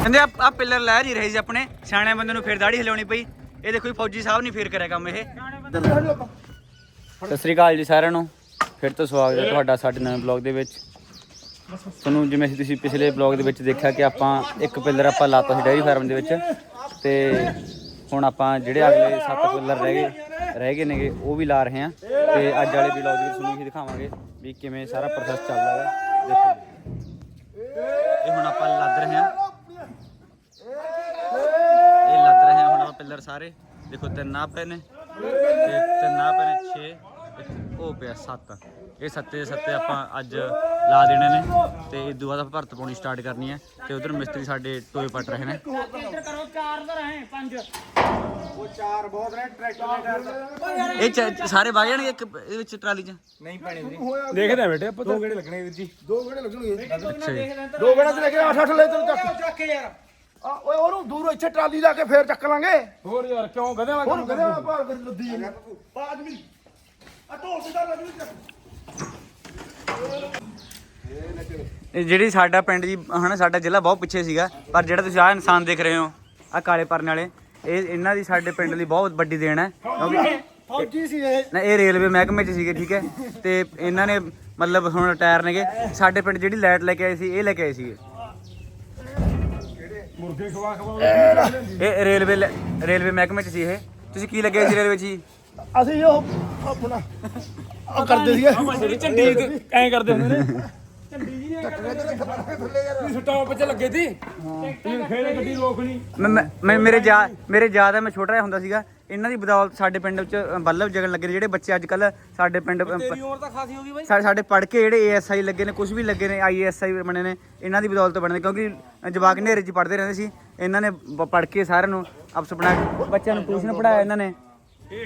ਕਹਿੰਦੇ ਆ ਆ ਪਿੱਲਰ ਲੈ ਨਹੀਂ ਰਹੇ ਸੀ ਆਪਣੇ। ਸਿਆਣੇ ਬੰਦੇ ਨੂੰ ਫੇਰ ਦਾੜੀ ਹਿਲਾਉਣੀ ਪਈ। ਇਹ ਦੇਖੋ ਜੀ, ਫੌਜੀ ਸਾਹਿਬ ਨਹੀਂ ਫੇਰ ਕਰਿਆ ਕੰਮ ਇਹ। ਸਤਿ ਸ੍ਰੀ ਅਕਾਲ ਜੀ ਸਾਰਿਆਂ ਨੂੰ। ਫਿਰ ਤੋਂ ਸਵਾਗਤ ਹੈ ਤੁਹਾਡਾ ਸਾਡੇ ਨਵੇਂ ਬਲੌਗ ਦੇ ਵਿੱਚ। ਤੁਹਾਨੂੰ ਜਿਵੇਂ ਤੁਸੀਂ ਪਿਛਲੇ ਬਲੌਗ ਦੇ ਵਿੱਚ ਦੇਖਿਆ ਕਿ ਆਪਾਂ ਇੱਕ ਪਿੱਲਰ ਆਪਾਂ ਲਾਤਾ ਸੀ ਡੇਅਰੀ ਫਾਰਮ ਦੇ ਵਿੱਚ। ਤੇ ਹੁਣ ਆਪਾਂ ਜਿਹੜੇ ਅਗਲੇ 7 ਪਿੱਲਰ ਰਹਿ ਗਏ ਰਹਿ ਗਏ ਨੇਗੇ, ਉਹ ਵੀ ਲਾ ਰਹੇ ਹਾਂ ਤੇ ਅੱਜ ਵਾਲੇ ਵਲੌਗ ਦੇ ਵਿੱਚ ਤੁਹਾਨੂੰ ਇਹ ਦਿਖਾਵਾਂਗੇ ਵੀ ਕਿਵੇਂ ਸਾਰਾ ਪ੍ਰੋਸੈਸ ਚੱਲਦਾ ਹੈ ਦੇਖੋ। ਇਹ ਹੁਣ ਆਪਾਂ ਲੱਦ ਰਹੇ ਹਾਂ। ਇਹ ਲੱਦ ਰਹੇ ਹਾਂ ਹੁਣ ਆਪਾਂ ਪਿੱਲਰ ਸਾਰੇ। ਦੇਖੋ, ਤਿੰਨ ਆ ਪਏ ਨੇ ਤੇ ਤਿੰਨ ਆ ਪਏ ਨੇ 6 ਉਹ ਪਿਆ 7 ਇਹ ਸੱਤੇ ਸੱਤੇ ਆਪਾਂ ਅੱਜ ਲਾ ਦੇਣੇ ਨੇ ਤੇ ਇਸ ਤੋਂ ਬਾਅਦ ਆਪਾਂ ਭਰਤ ਪਾਉਣੀ ਸਟਾਰਟ ਕਰਨੀ ਹੈ ਤੇ ਉਧਰ ਮਿਸਤਰੀ ਸਾਡੇ ਟੋਏ ਪੱਟ ਰਹੇ ਨੇ। ਇਹ ਚ- ਸਾਰੇ ਵਗ ਜਾਣਗੇ ਇੱਕ ਇਹਦੇ ਵਿੱਚ ਟਰਾਲੀ 'ਚ? ਦੇਖਦੇ ਆ ਬੇਟੇ ਆਪਾਂ ਦੋ ਗੇੜੇ ਲੱਗਣੇ ਵੀਰ ਜੀ। ਦੋ ਗੇੜੇ ਲੱਗਣਗੇ। ਅੱਛਾ ਜੀ। ਦੋ ਗੇੜਾ ਤੇ ਲੈ ਕੇ 8 8 ਲੈ ਤੈਨੂੰ ਚੱਕ ਚੱਕ ਯਾਰ। ਆ ਓਏ ਉਹਨੂੰ ਦੂਰੋਂ ਇੱਥੇ ਟਰਾਲੀ ਲਾ ਕੇ ਫੇਰ ਚੱਕ ਲਾਂਗੇ। ਹੋਰ ਯਾਰ ਕਿਉਂ ਗਧੇ ਵਾਲਾ ਹੁਣ ਕਦੇ ਆ ਭਾਰ ਕਰ ਲੱਦੀ ਹੈ ਬਾਜ ਵੀ ਆ ਢੋਲ ਤੇ ਚੱਲ ਲੱਗੀ ਇਹ ਜਿਹੜੀ ਸਾਡਾ ਪਿੰਡ ਜੀ ਹਨਾ ਸਾਡਾ ਜ਼ਿਲ੍ਹਾ ਬਹੁਤ ਪਿੱਛੇ ਸੀਗਾ ਪਰ ਜਿਹੜਾ ਤੁਸੀਂ ਆਹ ਇਨਸਾਨ ਦੇਖ ਰਹੇ ਹੋ ਆ ਕਾਲੇ ਪਰਨ ਵਾਲੇ। ਇਹ ਇਹਨਾਂ ਦੀ ਸਾਡੇ ਪਿੰਡ ਲਈ ਬਹੁਤ ਵੱਡੀ ਦੇਣ ਹੈ। ਕਿਉਂਕਿ ਫੌਜੀ ਸੀ ਇਹ ਨਾ ਇਹ ਰੇਲਵੇ ਮਹਿਕਮੇ 'ਚ ਸੀਗੇ ਠੀਕ ਹੈ। ਤੇ ਇਹਨਾਂ ਨੇ ਮਤਲਬ ਹੁਣ ਰਿਟਾਇਰ ਨੇਗੇ। ਸਾਡੇ ਪਿੰਡ ਜਿਹੜੀ ਲਾਈਟ ਲੈ ਕੇ ਆਏ ਸੀ ਇਹ ਲੈ ਕੇ ਆਏ ਸੀਗੇ। ਮੁਰਗੇ ਖਵਾ ਖਵਾ ਇਹ ਰੇਲਵੇ ਲੈ- ਰੇਲਵੇ ਮਹਿਕਮੇ 'ਚ ਸੀ ਇਹ। ਤੁਸੀਂ ਕੀ ਲੱਗੇ ਸੀ ਰੇਲਵੇ 'ਚ ਜੀ? ਅਸੀਂ ਉਹ ਆਪਣਾ ਆ ਕਰਦੇ ਸੀਗੇ। ਜਿਹੜੀ ਝੰਡੀ ਐਂ ਕਰਦੇ ਹੁੰਦੇ ਨੇ। ਝੰਡੀ ਜੀ ਸਟਾਪ 'ਚ ਲੱਗੇ ਸੀ? ਖੇੜੇ ਗੱਡੀ ਰੋਕਣੀ ਮੈਂ- ਮੈਂ ਮੈਂ- ਮੇਰੇ ਜਾ ਮੇਰੇ ਯਾਦ ਹੈ ਮੈਂ ਛੋਟਾ ਜਿਹਾ ਹੁੰਦਾ ਸੀਗਾ। ਇਹਨਾਂ ਦੀ ਬਦੌਲਤ ਸਾਡੇ ਪਿੰਡ ਵਿੱਚ ਅ, ਬੱਲਬ ਜਗਣ ਲੱਗੇ ਨੇ ਜਿਹੜੇ ਬੱਚੇ ਅੱਜ ਕੱਲ ਸਾਡੇ ਪਿੰਡ ਅ, ਪ- ਉਮਰ ਤਾਂ ਖਾਸੀ ਹੋ ਗਈ ਬਾਈ। ਸਾ- ਸਾਡੇ ਪੜ ਕੇ ਜਿਹੜੇ ਏਐਸਆਈ ਲੱਗੇ ਨੇ ਕੁਝ ਵੀ ਲੱਗੇ ਨੇ ਆਈਐਸਆਈ ਬਣੇ ਨੇ ਇਹਨਾਂ ਦੀ ਬਦੌਲਤ ਬਣੇ ਨੇ ਕਿਉਂਕਿ ਜਵਾਕ ਹਨੇਰੇ 'ਚ ਪੜਦੇ ਰਹਿੰਦੇ ਸੀ। ਇਹਨਾਂ ਨੇ ਪੜ ਕੇ ਸਾਰਿਆਂ ਨੂੰ ਆਪਸ ਬਣਾ ਕੇ ਬੱਚਿਆਂ ਨੂੰ ਟਿਊਸ਼ਨ ਪੜਾਇਆ ਇਹਨਾਂ ਨੇ। ਇਹ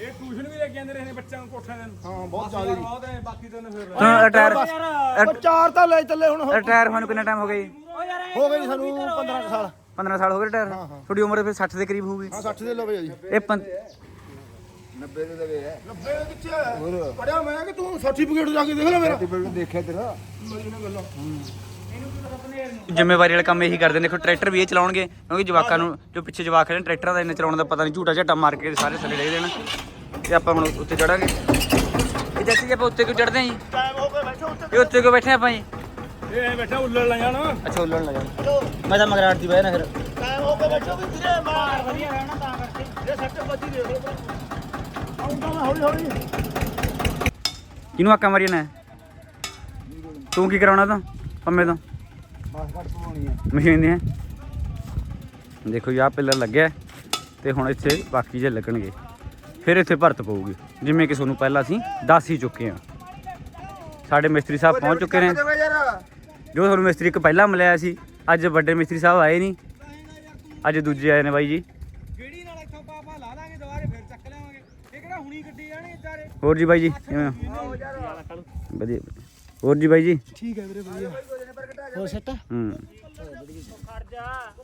ਇਹ ਟਿਊਸ਼ਨ ਵੀ ਲੈ ਕੇ ਜਾਂਦੇ ਰਹੇ ਨੇ ਬੱਚਿਆਂ ਨੂੰ ਕੋਠਿਆਂ ਦੇ ਨੂੰ। ਹਾਂ ਬਹੁਤ ਜ਼ਿਆਦਾ ਬਹੁਤ ਨੇ ਬਾਕੀ ਤਾਂ ਫਿਰ ਹੁਣ ਰਿਟਾਇਰ ਉਹ ਚਾਰ ਤਾਂ ਲੈ ਚੱਲੇ ਹੁਣ ਹੋ ਰਿਟਾਇਰ ਹੋਣ ਨੂੰ ਕਿੰਨਾ ਟਾਈਮ ਹੋ ਗਿਆ ਜੀ? ਹੋ ਗਏ ਜੀ ਸਾਨੂੰ 15 ਕੁ ਸਾਲ। 15 ਸਾਲ ਹੋ ਗਏ ਰਿਟਾਇਰ ਤੁਹਾਡੀ ਉਮਰ ਫਿਰ 60 ਦੇ ਕਰੀਬ ਹੋਊਗੀ। ਹਾਂ 60 ਦੇ ਲਵੇ ਜੀ। ਇਹ ਪੰ- 90 ਦੇ ਲਵੇ ਹੈ 90 ਦੇ ਕਿੱਥੇ ਪੜਿਆ ਮੈਂ ਕਿ ਤੂੰ ਸਰਟੀਫਿਕੇਟ ਜਾ ਕੇ ਦੇਖ ਲੈ ਮੇਰਾ। ਸਰਟੀਫਿਕੇਟ ਦੇਖਿਆ ਤੇਰਾ। ਜ਼ਿੰਮੇਵਾਰੀ ਵਾਲਾ ਕੰਮ ਇਹੀ ਕਰਦੇ ਨੇ। ਦੇਖੋ ਟਰੈਕਟਰ ਵੀ ਇਹ ਚਲਾਉਣਗੇ ਕਿਉਂਕਿ ਜਵਾਕਾਂ ਨੂੰ ਜੋ ਪਿੱਛੇ ਜਵਾਕ ਨੇ ਟਰੈਕਟਰਾਂ ਦਾ ਇੰਨੇ ਚਲਾਉਣ ਦਾ ਪਤਾ ਨਹੀਂ ਝੂਟਾ ਝਾਟਾ ਮਾਰ ਕੇ ਸਾਰੇ ਥੱਲੇ ਡੇਗ ਦੇਣ ਤੇ ਆਪਾਂ ਹੁਣ ਉੱਤੇ ਚੜਾਂਗੇ। ਇਹ ਜੱਸੀ ਜੀ ਆਪਾਂ ਉੱਤੇ ਕਿਉਂ ਚੜਦੇ ਆਂ ਜੀ? ਇਹ ਉੱਤੇ ਕਿਉਂ ਬੈਠੇ ਆਪਾਂ ਜੀ? ਇਹ ਬੈਠਾ ਉੱਲਣ ਲੈ ਜਾਣਾ ਅੱਛਾ ਉੱਲਣ ਲੱਗਾ। ਮੈਂ ਤਾਂ ਮਗਰਾਟ ਦੀ ਬਹਿ ਨਾ ਫਿਰ। ਟਾਈਮ ਹੋ ਬੈਠੋ ਵੀ ਵੀਰੇ ਮਾਰ। ਵਧੀਆ ਰਹਿਣਾ ਤਾਂ ਕਰਕੇ। ਇਹ ਸੱਟ ਬੱਜੀ ਦੇਖ ਲਓ। ਆਉਂਦਾ ਮੈਂ ਹੌਲੀ ਹੌਲੀ। ਕਿਹਨੂੰ ਆਕਾ ਮਾਰੀ ਨਾ ਤੂੰ ਕੀ ਕਰਾਉਣਾ ਤਾਂ? ਪੰਮੇ ਤੋਂ। ਬਸ ਕੱਟ ਪਾਉਣੀ ਹੈ ਮਸ਼ੀਨ ਦੀ ਹੈ ਦੇਖੋ ਜੀ ਆਹ ਪਿੱਲਰ ਲੱਗਿਆ ਤੇ ਹੁਣ ਇੱਥੇ ਬਾਕੀ ਜੇ ਲੱਗਣਗੇ। ਫਿਰ ਇੱਥੇ ਭਰਤ ਪਊਗੀ। ਜਿਵੇਂ ਕਿ ਤੁਹਾਨੂੰ ਪਹਿਲਾਂ ਅਸੀਂ ਦੱਸ ਹੀ ਚੁੱਕੇ ਹਾਂ। ਸਾਡੇ ਮਿਸਤਰੀ ਸਾਹਿਬ ਪਹੁੰਚ ਚੁੱਕੇ ਨੇ। ਜੋ ਤੁਹਾਨੂੰ ਮਿਸਤਰੀ ਇੱਕ ਪਹਿਲਾਂ ਮਿਲਿਆ ਸੀ ਅੱਜ ਵੱਡੇ ਮਿਸਤਰੀ ਸਾਹਿਬ ਆਏ ਨਹੀਂ। ਅੱਜ ਦੂਜੇ ਆਏ ਨੇ ਬਾਈ ਜੀ। ਗੇੜੀ ਨਾਲ ਇੱਥੋਂ ਪਾਪਾ ਲਾ ਦਾਂਗੇ ਦੁਬਾਰੇ ਫਿਰ ਚੱਕ ਲਿਆਵਾਂਗੇ। ਇਹ ਕਿਹੜਾ ਹੁਣੀ ਗੱਡੀ ਜਾਣੀ ਵਿਚਾਰੇ? ਹੋਰ ਜੀ ਬਾਈ ਜੀ ਕਿਵੇਂ ਹੋ? ਵਧੀਆ। ਹੋਰ ਜੀ ਬਾਈ ਜੀ? ਠੀਕ ਹੈ ਵੀਰੇ ਵਧੀਆ। ਹੋ ਸੱਟ? ਹੂੰ।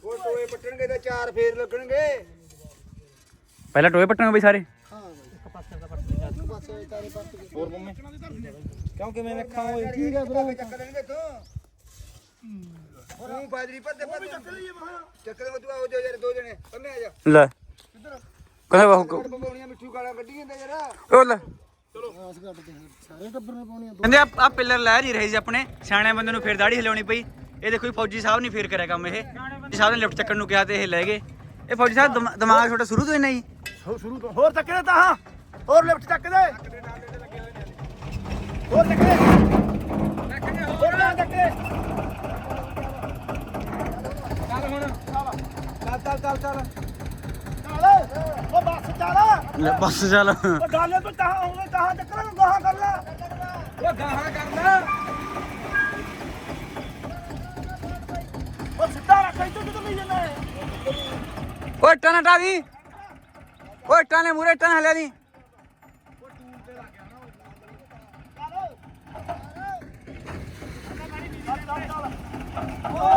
ਉਹ ਟੋਏ ਪੱਟਣਗੇ ਤਾਂ ਚਾਰ ਫੇਰ ਲੱਗਣਗੇ। ਪਹਿਲਾਂ ਟੋਏ ਪੱਟਾਂਗੇ ਬਾਈ ਸਾਰੇ? ਹੋਰ ਮੰਮੀ? ਕਿਉਂ ਕਿਵੇਂ ਵੇਖਾਂ ਓਏ? ਠੀਕ ਹੈ ਵੀਰੇ ਚੱਕ ਲੈਣਗੇ ਤੂੰ ਤੂੰ ਬਾਜਰੀ ਪੱਤੇ ਪੱਤੇ ਚੱਕ ਲਈਏ ਚੱਕ ਲੈ ਤੂੰ ਆਓ ਜੋ ਯਾਰ ਦੋ ਜਣੇ। ਪੰਮੇ ਆ ਜਾ। ਲੈ। ਕਹਿੰਦਾ ਬਾਹੂ ਪਕਾਉਣੀਆਂ ਮਿੱਠੂ ਕਾਲਾ ਕੱਢੀ ਜਾਂਦਾ ਯਾਰ। ਉਹ ਲੈ। ਸਾਰੇ ਟੱਬਰ ਨੇ ਪਾਉਣੀਆਂ ਕਹਿੰਦੇ ਆ ਆ ਪਿੱਲਰ ਲੈ ਨਹੀਂ ਰਹੇ ਸੀ ਆਪਣੇ ਸਿਆਣੇ ਬੰਦੇ ਨੂੰ ਫੇਰ ਦਾੜੀ ਹਿਲਾਉਣੀ ਪਈ। ਇਹ ਦੇਖੋ ਜੀ ਫੌਜੀ ਸਾਹਿਬ ਨਹੀਂ ਫੇਰ ਕਰਿਆ ਕੰਮ ਇਹ। ਜੀ ਸਾਹਿਬ ਨੇ ਲਿਫਟ ਚੱਕਣ ਨੂੰ ਕਿਹਾ ਤੇ ਇਹ ਲੈ ਗਏ। ਇਹ ਫੌਜੀ ਸਾਹਿਬ ਦਿਮਾ- ਦਿਮਾਗ ਤੁਹਾਡਾ ਸ਼ੁਰੂ ਤੋਂ ਹੀ ਨਹੀਂ? ਸ਼ੁਰੂ ਤੋਂ ਹੋਰ ਚੱਕ ਦੇ ਤਾਂ ਹਾਂ ਹੋਰ ਲਿਫਟ ਚੱਕ ਦੇ। ਹੋਰ ਚੱਕ ਦੇ। ਹੋਰ ਨਾ ਚੱਕ ਦੇ। ਚੱਲ ਹੁਣ। ਚੱਲ ਚੱਲ ਚੱਲ। ਲੈ ਬਸ ਚੱਲ ਉਹ ਡਾਲੇ ਤੋਂ ਕਹਾਂ ਹੋਵੇ ਕਹਾਂ ਚੱਕਰਾਂ ਨੂੰ ਗਾਹਾਂ ਕਰ ਲੈ ਉਹ ਗਾਹਾਂ ਕਰ ਲੈ ਉਹ ਸਿੱਧਾ ਰੱਖ ਇੱਥੇ ਕਿੱਥੇ ਲਈ ਜਾਂਦਾ ਹੈ ਓਏ ਟਨ ਹਟਾ ਦੀ ਓਏ ਟਨ ਮੂਰੇ ਟਨ ਹਲਿਆ ਦੀ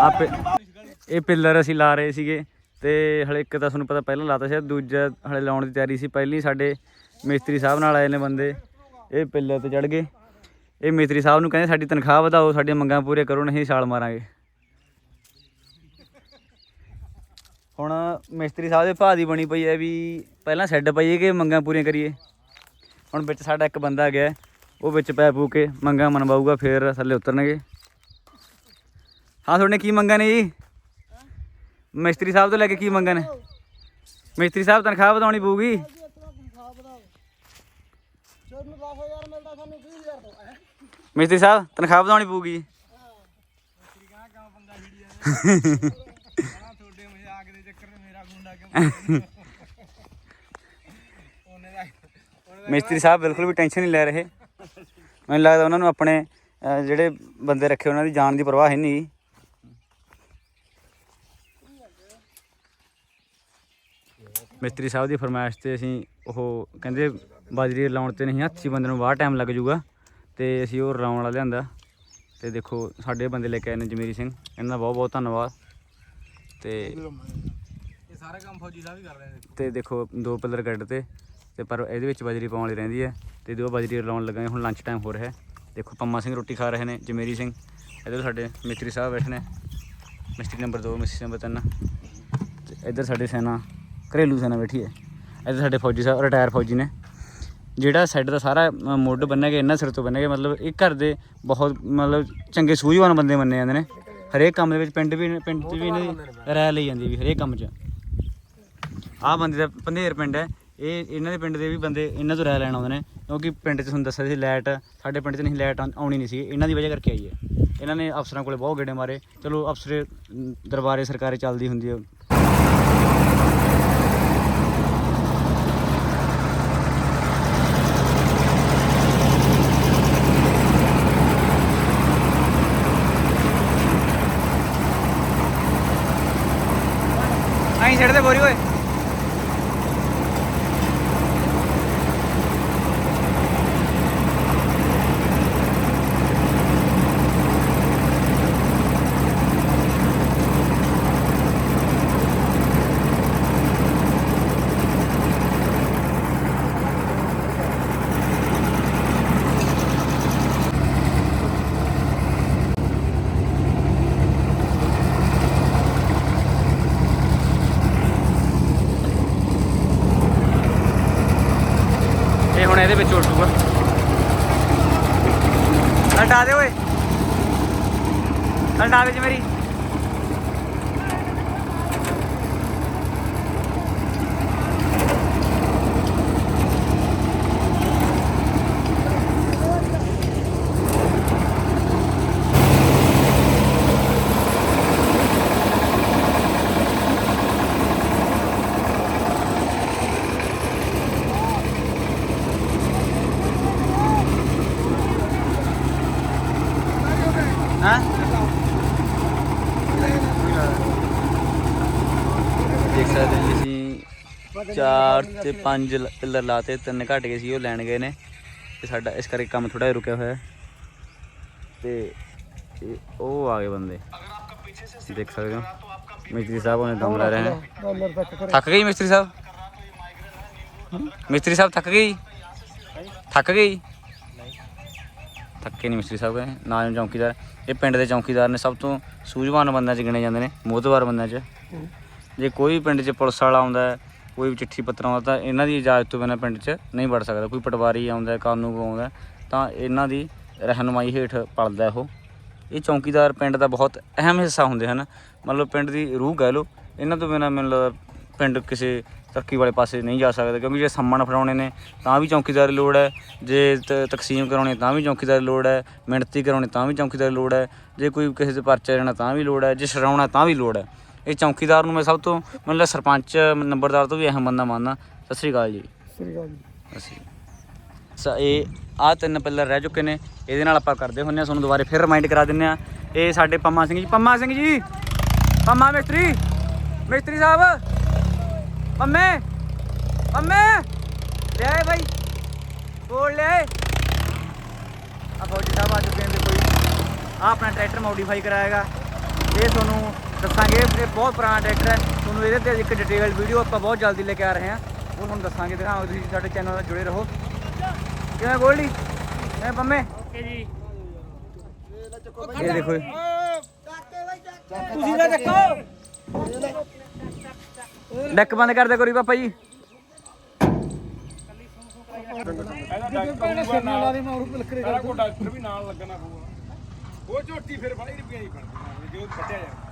ਆਪੇ ਇਹ ਪਿੱਲਰ ਅਸੀਂ ਲਾ ਰਹੇ ਸੀਗੇ ਤੇ ਹਲੇ ਇੱਕ ਤਾਂ ਤੁਹਾਨੂੰ ਪਤਾ ਪਹਿਲਾਂ ਲਾਤਾ ਸੀ, ਦੂਜਾ ਹਲੇ ਲਾਉਣ ਦੀ ਤਿਆਰੀ ਸੀ। ਪਹਿਲੀ ਸਾਡੇ ਮਿਸਤਰੀ ਸਾਹਿਬ ਨਾਲ ਆਏ ਨੇ ਬੰਦੇ। ਇਹ ਪਿੱਲਰ ਤੇ ਚੜ ਗਏ। ਇਹ ਮਿਸਤਰੀ ਸਾਹਿਬ ਨੂੰ ਕਹਿੰਦੇ, ਸਾਡੀ ਤਨਖਾਹ ਵਧਾਓ, ਸਾਡੀਆਂ ਮੰਗਾਂ ਪੂਰੀਆਂ ਕਰੋ, ਨਹੀਂ ਛਾਲ ਮਾਰਾਂਗੇ। ਹੁਣ ਮਿਸਤਰੀ ਸਾਹਿਬ ਦੇ ਭਾਅ ਦੀ ਬਣੀ ਪਈ ਹੈ ਵੀ ਪਹਿਲਾਂ ਸੈੱਡ ਪਾਈਏ ਕਿ ਮੰਗਾਂ ਪੂਰੀਆਂ ਕਰੀਏ? ਹੁਣ ਵਿੱਚ ਸਾਡਾ ਇੱਕ ਬੰਦਾ ਗਿਆ, ਉਹ ਵਿੱਚ ਪੈ ਪੂ ਕੇ ਮੰਗਾਂ ਮਨਵਾਊਗਾ, ਫਿਰ ਥੱਲੇ ਉਤਰਨਗੇ। ਹਾਂ, ਤੁਹਾਡੇ ਕੀ ਮੰਗਾਂ ਨੇ ਜੀ? ਮਿਸਤਰੀ ਸਾਹਿਬ ਤੋਂ ਲੈ ਕੇ ਕੀ ਮੰਗਣ? ਮਿਸਤਰੀ ਸਾਹਿਬ ਤਨਖਾਹ ਵਧਾਉਣੀ ਪਊਗੀ। ਮਿਸਤਰੀ ਸਾਹਿਬ, ਤਨਖਾਹ ਵਧਾਉਣੀ ਪਊਗੀ। ਤੁਹਾਡੇ ਮਜ਼ਾਕ ਦੇ ਚੱਕਰ ਮੇਰਾ ਗੁੰਡਾ ਕਿਉਂ ਮਿਸਤਰੀ ਸਾਹਿਬ ਬਿਲਕੁਲ ਵੀ ਟੈਨਸ਼ਨ ਨਹੀਂ ਲੈ ਰਹੇ। ਮੈਨੂੰ ਲੱਗਦਾ ਉਹਨਾਂ ਨੂੰ ਆਪਣੇ ਜਿਹੜੇ ਬੰਦੇ ਰੱਖੇ ਉਹਨਾਂ ਦੀ ਜਾਨ ਦੀ ਪਰਵਾਹ ਹੀ ਨਹੀਂ। ਮਿਸਤਰੀ ਸਾਹਿਬ ਦੀ ਫਰਮਾਇਸ਼ ਤੇ ਅਸੀਂ ਉਹ ਕਹਿੰਦੇ ਬਾਜਰੀ ਲਾਉਣ ਤੇ ਨਹੀਂ ਹੱਥੀ ਬੰਦੇ ਨੂੰ ਬਾਹਰ ਟਾਈਮ ਲੱਗ ਜਾਊਗਾ ਤੇ ਅਸੀਂ ਉਹ ਲਾਉਣ ਵਾਲਾ ਲਿਆਂਦਾ ਤੇ ਦੇਖੋ ਸਾਡੇ ਬੰਦੇ ਲੈ ਕੇ ਆਏ ਨੇ ਜਮੀਰੀ ਸਿੰਘ ਇਹਨਾਂ ਦਾ ਬਹੁਤ ਬਹੁਤ ਧੰਨਵਾਦ ਤੇ ਇਹ ਸਾਰਾ ਕੰਮ ਫੌਜੀ ਸਾਹਿਬ ਹੀ ਕਰ ਰਹੇ ਨੇ। ਤੇ ਦੇਖੋ ਦੋ ਪਿੱਲਰ ਗੱਡ ਤੇ ਤੇ ਪਰ ਇਹਦੇ ਵਿੱਚ ਬਜਰੀ ਪਾਉਣ ਵਾਲੀ ਰਹਿੰਦੀ ਹੈ ਤੇ ਦੋ ਬਜਰੀ ਲਾਉਣ ਲੱਗਾ ਹੁਣ ਲੰਚ ਟਾਈਮ ਹੋ ਰਿਹਾ ਹੈ। ਦੇਖੋ ਪੰਮਾ ਸਿੰਘ ਰੋਟੀ ਖਾ ਰਹੇ ਨੇ ਜਮੇਰੀ ਸਿੰਘ ਇੱਧਰ ਸਾਡੇ ਮਿਸਤਰੀ ਸਾਹਿਬ ਬੈਠੇ ਨੇ। ਮਿਸਤਰੀ ਨੰਬਰ 2 ਮਿਸਤਰੀ ਨੰਬਰ 3 ਤੇ ਇੱਧਰ ਸਾਡੇ ਸੈਨਾ ਘਰੇਲੂ ਸੈਨਾ ਬੈਠੀ ਹੈ। ਇੱਥੇ ਸਾਡੇ ਫੌਜੀ ਸਾਹਿਬ ਰਿਟਾਇਰ ਫੌਜੀ ਨੇ। ਜਿਹੜਾ ਸਾਈਡ ਦਾ ਸਾਰਾ ਅ, ਮੁੱਢ ਬੰਨਿਆ ਗਿਆ ਇਹਨਾਂ ਸਿਰ ਤੋਂ ਬੰਨਿਆ ਗਿਆ ਮਤਲਬ ਇਹ ਘਰ ਦੇ ਬਹੁਤ ਮਤਲਬ ਚੰਗੇ ਸੂਝਵਾਨ ਬੰਦੇ ਮੰਨੇ ਜਾਂਦੇ ਨੇ। ਹਰੇਕ ਕੰਮ ਦੇ ਵਿੱਚ ਪਿੰਡ ਵੀ ਪਿੰਡ 'ਚ ਵੀ ਇਹਨਾਂ ਦੀ ਰਾਇ ਲਈ ਜਾਂਦੀ ਵੀ ਹਰੇਕ ਕੰਮ 'ਚ। ਆਹ ਬੰਦੇ ਦਾ ਪੰਧੇਰ ਪਿੰਡ ਹੈ। ਇਹ ਇਹਨਾਂ ਦੇ ਪਿੰਡ ਦੇ ਵੀ ਬੰਦੇ ਇਹਨਾਂ ਤੋਂ ਰਾਇ ਲੈਣ ਆਉਂਦੇ ਨੇ। ਕਿਉਂਕਿ ਪਿੰਡ 'ਚ ਤੁਹਾਨੂੰ ਦੱਸਿਆ ਸੀ ਲਾਈਟ ਸਾਡੇ ਪਿੰਡ 'ਚ ਨਹੀਂ ਲਾਈਟ ਆਉਣੀ ਨਹੀਂ ਸੀ। ਇਹਨਾਂ ਦੀ ਵਜ੍ਹਾ ਕਰਕੇ ਆਈ ਹੈ। ਇਹਨਾਂ ਨੇ ਅਫਸਰਾਂ ਕੋਲੇ ਬਹੁਤ ਗੇੜੇ ਮਾਰੇ। ਚਲੋ ਅਫਸਰੇ ਦਰਬਾਰੇ ਸਰਕਾਰੇ ਚੱਲਦੀ ਹੁੰਦੀ ਹੈ ਆਈ ਛੱਡ ਦੇ ਬੋਰੀ ਓਏ ਇਹ ਹੁਣ ਇਹਦੇ ਵਿੱਚ ਉੱਡੂਗਾ ਹਟਾ ਦੇ ਓਏ। ਹਟਾ ਵਿੱਚ ਮੇਰੀ ਹਾਂ ਦੇਖ ਸਕਦੇ ਹੋ ਜੀ ਅਸੀਂ ਚਾਰ ਤੇ ਪੰਜ ਪਿੱਲਰ ਲਾਤੇ ਤਿੰਨ ਘਟ ਗਏ ਸੀ ਉਹ ਲੈਣ ਗਏ ਨੇ। ਤੇ ਸਾਡਾ ਇਸ ਕਰਕੇ ਕੰਮ ਥੋੜਾ ਜਿਹਾ ਰੁਕਿਆ ਹੋਇਆ। ਹੈ। ਤੇ ਇਹ ਉਹ ਆ ਗਏ ਬੰਦੇ। ਦੇਖ ਸਕਦੇ ਹੋ। ਮਿਸਤਰੀ ਸਾਹਿਬ ਉਹਨੇ ਦਮ ਲੈ ਰਹੇ ਨੇ। ਥੱਕ ਗਈ ਮਿਸਤਰੀ ਸਾਹਿਬ? ਮਿਸਤਰੀ ਸਾਹਿਬ ਥੱਕ ਗਈ? ਥੱਕ ਗਈ? ਥੱਕੇ ਨਹੀਂ ਮਿਸਤਰੀ ਸਾਹਿਬ ਕਹਿੰਦੇ ਨਾ ਹੀ ਚੌਕੀਦਾਰ। ਇਹ ਪਿੰਡ ਦੇ ਚੌਕੀਦਾਰ ਨੇ ਸਭ ਤੋਂ ਸੂਝਵਾਨ ਬੰਦਿਆਂ 'ਚ ਗਿਣੇ ਜਾਂਦੇ ਨੇ। ਮੋਹਤਵਾਰ ਬੰਦਿਆਂ 'ਚ। ਜੇ ਕੋਈ ਪਿੰਡ 'ਚ ਪੁਲਿਸ ਵਾਲਾ ਆਉਂਦਾ ਹੈ, ਕੋਈ ਵੀ ਚਿੱਠੀ ਪੱਤਰ ਆਉਂਦਾ ਤਾਂ ਇਹਨਾਂ ਦੀ ਇਜਾਜ਼ਤ ਤੋਂ ਬਿਨਾਂ ਪਿੰਡ 'ਚ ਨਹੀਂ ਵੜ ਸਕਦਾ। ਕੋਈ ਪਟਵਾਰੀ ਆਉਂਦਾ ਹੈ, ਆਉਂਦਾ ਤਾਂ ਇਹਨਾਂ ਦੀ ਰਹਿਨਮਾਈ ਹੇਠ ਪਲਦਾ ਉਹ। ਇਹ ਚੌਕੀਦਾਰ ਪਿੰਡ ਦਾ ਬਹੁਤ ਅਹਿਮ ਹਿੱਸਾ ਹੁੰਦੇ ਹਨ। ਮਤਲਬ ਪਿੰਡ ਦੀ ਰੂਹ ਕਹਿ ਲਓ ਇਹਨਾਂ ਤੋਂ ਬਿਨਾਂ ਮੈਨੂੰ ਲੱਗਦਾ ਪਿੰਡ ਕਿਸੇ ਤਰੱਕੀ ਵਾਲੇ ਪਾਸੇ ਨਹੀਂ ਜਾ ਸਕਦਾ ਕਿਉਂਕਿ ਜੇ ਸੰਮਣ ਫੜਾਉਣੇ ਨੇ ਤਾਂ ਵੀ ਚੌਕੀਦਾਰ ਦੀ ਲੋੜ ਹੈ। ਜੇ ਤਕਸੀਮ ਕਰਾਉਣੀ ਤਾਂ ਵੀ ਚੌਕੀਦਾਰ ਦੀ ਲੋੜ ਹੈ। ਮਿਹਨਤੀ ਕਰਾਉਣੀ ਤਾਂ ਵੀ ਚੌਕੀਦਾਰ ਦੀ ਲੋੜ ਹੈ। ਜੇ ਕੋਈ ਕਿਸੇ ਦੇ ਪਰਚਾ ਲੈਣਾ ਤਾਂ ਵੀ ਲੋੜ ਹੈ। ਜੇ ਛਡਾਉਣਾ ਤਾਂ ਵੀ ਲੋੜ ਹੈ। ਇਹ ਚੌਕੀਦਾਰ ਨੂੰ ਮੈਂ ਸਭ ਤੋਂ ਮੈਨੂੰ ਲੱਗਦਾ ਸਰਪੰਚ ਨੰਬਰਦਾਰ ਤੋਂ ਵੀ ਅਹਿਮ ਬੰਦਾ ਮੰਨਦਾ। ਸਤਿ ਸ੍ਰੀ ਅਕਾਲ ਜੀ। ਅਸੀਂ ਸ ਇਹ ਆ ਤਿੰਨ ਪਿੱਲਰ ਰਹਿ ਚੁੱਕੇ ਨੇ। ਇਹਦੇ ਨਾਲ ਆਪਾਂ ਕਰਦੇ ਹੁੰਨੇ ਆ ਤੁਹਾਨੂੰ ਦੁਬਾਰੇ ਫਿਰ ਰਿਮਾਈਂਡ ਕਰਾ ਦਿੰਨੇ ਆ। ਇਹ ਸਾਡੇ ਪੰਮਾ ਸਿੰਘ ਜੀ। ਪੰਮਾ ਸਿੰਘ ਜੀ! ਪੰਮਾ ਮਿਸਤਰੀ! ਮਿਸਤਰੀ ਸਾਹਿਬ! ਪੰਮੇ! ਪੰਮੇ! ਲੈ ਭਾਈ ਬੋਲ ਲੈ ਆਏ ਆ ਫੌਜੀ ਸਾਹਿਬ ਆ ਚੁੱਕੇ ਨੇ ਜੀ। ਆ ਆਪਣਾ ਟਰੈਕਟਰ ਮੋਡੀਫਾਈ ਕਰਾਏਗਾ। ਇਹ ਤੁਹਾਨੂੰ ਦੱਸਾਂਗੇ ਇਹ ਬਹੁਤ ਪੁਰਾਣਾ ਟਰੈਕਟਰ ਹੈ। ਤੁਹਾਨੂੰ ਇਹਦੇ ਤੇ ਇੱਕ ਡਿਟੇਲਡ ਵੀਡੀਓ ਆਪਾਂ ਬਹੁਤ ਜਲਦੀ ਲੈ ਕੇ ਆ ਰਹੇ ਹਾਂ। ਉਹ ਤੁਹਾਨੂੰ ਦੱਸਾਂਗੇ ਦਿਖਾਵਾਂਗੇ ਤੁਸੀਂ ਸਾਡੇ ਚੈਨਲ ਨਾਲ ਜੁੜੇ ਰਹੋ। ਕਿਵੇਂ ਗੋਲਡੀ? ਐ ਪੰਮੇ? ਓਕੇ ਜੀ। ਇਹ ਦੇਖੋ। ਤੁਸੀਂ ਨਾ ਚੱਕੋ। ਡੈਕ ਬੰਦ ਕਰ ਦੇ ਕੋਰੀ ਪਾਪਾ ਜੀ। ਡਾਕਟਰ ਵੀ ਨਾਲ ਲੱਗਣਾ ਪਊਗਾ। ਉਹ ਝੋਟੀ ਫਿਰ ਬੜੀ ਰੁਪਈਆ ਨਹੀਂ ਬਣਦੀ ਜੋ ਕੱਟਿਆ ਜਾ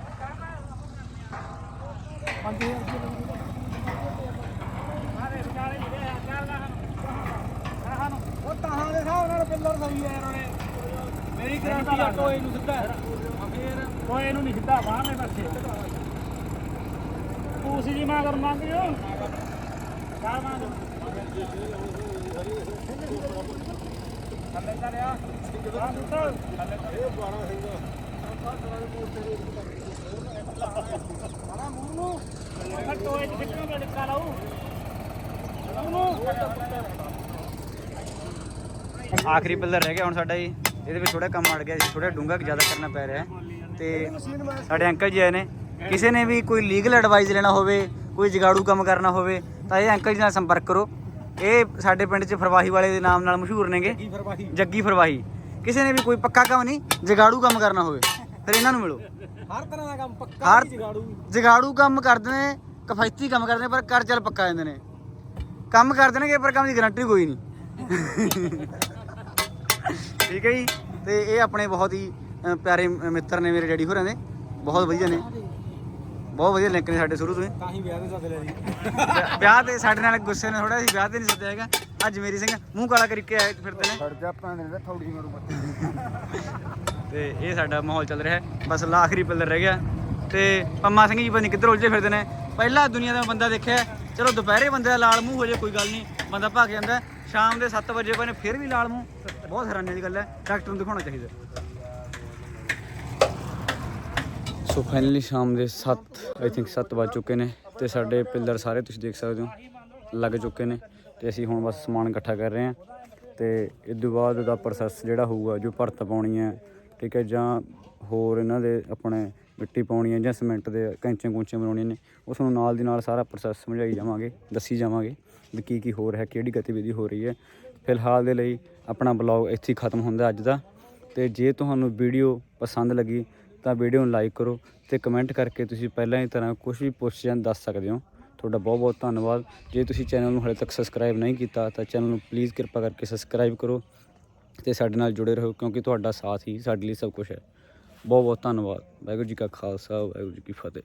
ਉਹ ਤਾਹਾਂ ਦੇ ਹਿਸਾਬ ਨਾਲ ਪਿੱਲਰ ਸਹੀ ਹੈ ਇਹਨਾਂ ਨੇ ਮੇਰੀ ਗਰੰਟੀ ਆ ਟੋਏ ਨੂੰ ਸਿੱਧਾ ਫੇਰ ਕੋਈ ਇਹਨੂੰ ਨਹੀਂ ਸਿੱਧਾ ਬਾਹਰਲੇ ਪਾਸੇ ਤੁਸੀਂ ਜੀ ਮਾਗਰ ਮੰਗ ਲਿਓ ਕਾ ਮੰਗ ਥੱਲੇ ਕਰਿਆ ਹਾਂ ਪੁੱਤ ਥੱਲੇ ਕਰਿਆ 12 ਸਿੰਘਾ ਸਾਰਾ ਮੂੰਹ ਨੂੰ ਟੋਏ ਚ ਸਿੱਟਣਾ ਡਿੱਕਾ ਲਾਉ ਆਖਰੀ ਪਿੱਲਰ ਰਹਿ ਗਿਆ ਹੁਣ ਸਾਡਾ ਜੀ। ਇਹਦੇ ਵਿੱਚ ਥੋੜਾ ਕੰਮ ਅੜ ਗਿਆ ਸੀ ਥੋੜਾ ਡੂੰਘਾ ਜ਼ਿਆਦਾ ਕਰਨਾ ਪੈ ਰਿਹਾ ਹੈ। ਤੇ ਸਾਡੇ ਅੰਕਲ ਜੀ ਆਏ ਨੇ। ਕਿਸੇ ਨੇ ਵੀ ਕੋਈ ਲੀਗਲ ਐਡਵਾਈਸ ਲੈਣਾ ਹੋਵੇ, ਕੋਈ ਜਗਾੜੂ ਕੰਮ ਕਰਨਾ ਹੋਵੇ, ਤਾਂ ਇਹ ਅੰਕਲ ਜੀ ਨਾਲ ਸੰਪਰਕ ਕਰੋ। ਇਹ ਸਾਡੇ ਪਿੰਡ 'ਚ ਫਰਵਾਹੀ ਵਾਲੇ ਦੇ ਨਾਮ ਨਾਲ ਮਸ਼ਹੂਰ ਨੇਗੇ। ਜੱਗੀ ਫਰਵਾਹੀ। ਕਿਸੇ ਨੇ ਵੀ ਕੋਈ ਪੱਕਾ ਕੰਮ ਨਹੀਂ, ਜਗਾੜੂ ਕੰਮ ਕਰਨਾ ਹੋਵੇ। ਫਿਰ ਇਹਨਾਂ ਨੂੰ ਮਿਲੋ। ਹਰ ਤਰ੍ਹਾਂ ਦਾ ਕੰਮ ਪੱਕਾ ਹਰ ਹੀ ਜਗਾੜੂ। ਜਗਾੜੂ ਕੰਮ ਕਰਦੇ ਨੇ ਕਫਾਇਤੀ ਕੰਮ ਕਰਦੇ ਨੇ ਪਰ ਕਰ ਚੱਲ ਪੱਕਾ ਜਾਂਦੇ ਨੇ। ਕੰਮ ਕਰਦੇ ਨੇ ਪਰ ਕੰਮ ਦੀ ਗਾਰੰਟੀ ਕੋਈ ਨਹੀਂ। ਠੀਕ ਹੈ ਜੀ? ਤੇ ਇਹ ਆਪਣੇ ਬਹੁਤ ਹੀ ਅ, ਪਿਆਰੇ ਮਿੱਤਰ ਨੇ ਮੇਰੇ ਡੈਡੀ ਹੋਰਾਂ ਦੇ। ਬਹੁਤ ਵਧੀਆ ਨੇ। ਬਹੁਤ ਵਧੀਆ ਲਿੰਕ ਨੇ ਸਾਡੇ ਸ਼ੁਰੂ ਤੋਂ ਹੀ। ਤਾਂ ਹੀ ਵਿਆਹ ਦੇ ਸੱਦ ਲਿਆ ਜੀ। ਵਿਆਹ- ਤੇ ਸਾਡੇ ਨਾਲ ਗੁੱਸੇ ਨਾਲ ਥੋੜਾ ਸੀ ਵਿਆਹ ਤੇ ਨਹੀਂ ਸੱਦਿਆ ਹੈਗਾ। ਅੱਜ ਮੇਰੀ ਸਿੰਘ ਮੂੰਹ ਕਾਲਾ ਕਰਕੇ ਆਏ ਫਿਰਦੇ ਨੇ ਫੜ ਜਾ ਭਾਂਦੇ ਦਾ ਥੌੜੀ ਮਾਰੂ ਮੱਥੇ ਤੇ ਇਹ ਸਾਡਾ ਮਾਹੌਲ ਚੱਲ ਰਿਹਾ ਹੈ। ਬਸ ਲਾ ਆਖਰੀ ਪਿੱਲਰ ਰਹਿ ਗਿਆ। ਤੇ ਪੰਮਾ ਸਿੰਘ ਜੀ ਪਤਾ ਨਹੀਂ ਕਿੱਧਰ ਉਲਝੇ ਫਿਰਦੇ ਨੇ। ਪਹਿਲਾ ਦੁਨੀਆ ਦਾ ਬੰਦਾ ਦੇਖਿਆ। ਚਲੋ ਦੁਪਹਿਰੇ ਬੰਦੇ ਦਾ ਲਾਲ ਮੂੰਹ ਹੋ ਜੇ ਕੋਈ ਗੱਲ ਨਹੀਂ ਬੰਦਾ ਭੱਗ ਜਾਂਦਾ ਹੈ। ਸ਼ਾਮ ਦੇ 7 ਵਜੇ ਪਏ ਨੇ ਫਿਰ ਵੀ ਲਾਲ ਮੂੰਹ। ਬਹੁਤ ਹੈਰਾਨੀ ਦੀ ਗੱਲ ਹੈ। ਡਾਕਟਰ ਨੂੰ ਦਿਖਾਉਣਾ ਚਾਹੀਦਾ ਸੋ ਫਾਈਨਲੀ ਸ਼ਾਮ ਦੇ 7 ਆਈ ਥਿੰਕ 7 ਵੱਜ ਚੁੱਕੇ ਨੇ ਤੇ ਸਾਡੇ ਪਿੱਲਰ ਸਾਰੇ ਤੁਸੀਂ ਦੇਖ ਸਕਦੇ ਹੋ, ਲੱਗ ਚੁੱਕੇ ਨੇ ਤੇ ਅਸੀਂ ਹੁਣ ਬਸ ਸਮਾਨ ਇਕੱਠਾ ਕਰ ਰਹੇ ਹਾਂ ਤੇ ਇਸ ਤੋਂ ਬਾਅਦ ਦਾ ਪ੍ਰੋਸੈਸ ਜਿਹੜਾ ਹੋਊਗਾ, ਜੋ ਭਰਤ ਪਾਉਣੀ ਹੈ, ਠੀਕ ਹੈ, ਜਾਂ ਹੋਰ ਇਹਨਾਂ ਦੇ ਆਪਣੇ ਮਿੱਟੀ ਪਾਉਣੀ ਹੈ ਜਾਂ ਸੀਮੈਂਟ ਦੇ ਕੈਂਚੀਆਂ ਕੁੰਚੀਆਂ ਬਣਾਉਣੀਆਂ ਨੇ ਉਸ ਨੂੰ ਨਾਲ ਦੀ ਨਾਲ ਸਾਰਾ ਪ੍ਰੋਸੈਸ ਸਮਝਾਈ ਜਾਵਾਂਗੇ, ਦੱਸੀ ਜਾਵਾਂਗੇ ਵੀ ਕੀ ਕੀ ਹੋਰ ਹੈ ਕਿਹੜੀ ਗਤੀਵਿਧੀ ਹੋ ਰਹੀ ਹੈ। ਫਿਲਹਾਲ ਦੇ ਲਈ ਆਪਣਾ ਬਲੌਗ ਇੱਥੇ ਹੀ ਖਤਮ ਹੁੰਦਾ ਅੱਜ ਦਾ ਤੇ ਜੇ ਤੁਹਾਨੂੰ ਵੀਡੀਓ ਪਸੰਦ ਲੱਗੀ ਤਾਂ ਵੀਡੀਓ ਨੂੰ ਲਾਈਕ ਕਰੋ ਤੇ ਕਮੈਂਟ ਕਰਕੇ ਤੁਸੀਂ ਪਹਿਲਾਂ ਹੀ ਤਰ੍ਹਾਂ ਕੁਝ ਵੀ ਪੁੱਛ ਜਾਂ ਦੱਸ ਸਕਦੇ ਹੋ। ਤੁਹਾਡਾ ਬਹੁਤ ਬਹੁਤ ਧੰਨਵਾਦ। ਜੇ ਤੁਸੀਂ ਚੈਨਲ ਨੂੰ ਹਾਲੇ ਤੱਕ ਸਬਸਕ੍ਰਾਈਬ ਨਹੀਂ ਕੀਤਾ, ਤਾਂ ਚੈਨਲ ਨੂੰ ਪਲੀਜ਼ ਕਿਰਪਾ ਕਰਕੇ ਸਬਸਕ੍ਰਾਈਬ ਕਰੋ ਤੇ ਸਾਡੇ ਨਾਲ ਜੁੜੇ ਰਹੋ, ਕਿਉਂਕਿ ਤੁਹਾਡਾ ਸਾਥ ਹੀ ਸਾਡੇ ਲਈ ਸਭ ਕੁਝ ਹੈ। ਬਹੁਤ ਬਹੁਤ ਧੰਨਵਾਦ। ਵਾਹਿਗੁਰੂ ਜੀ ਕਾ ਖਾਲਸਾ, ਵਾਹਿਗੁਰੂ ਜੀ ਕੀ ਫਤਿਹ।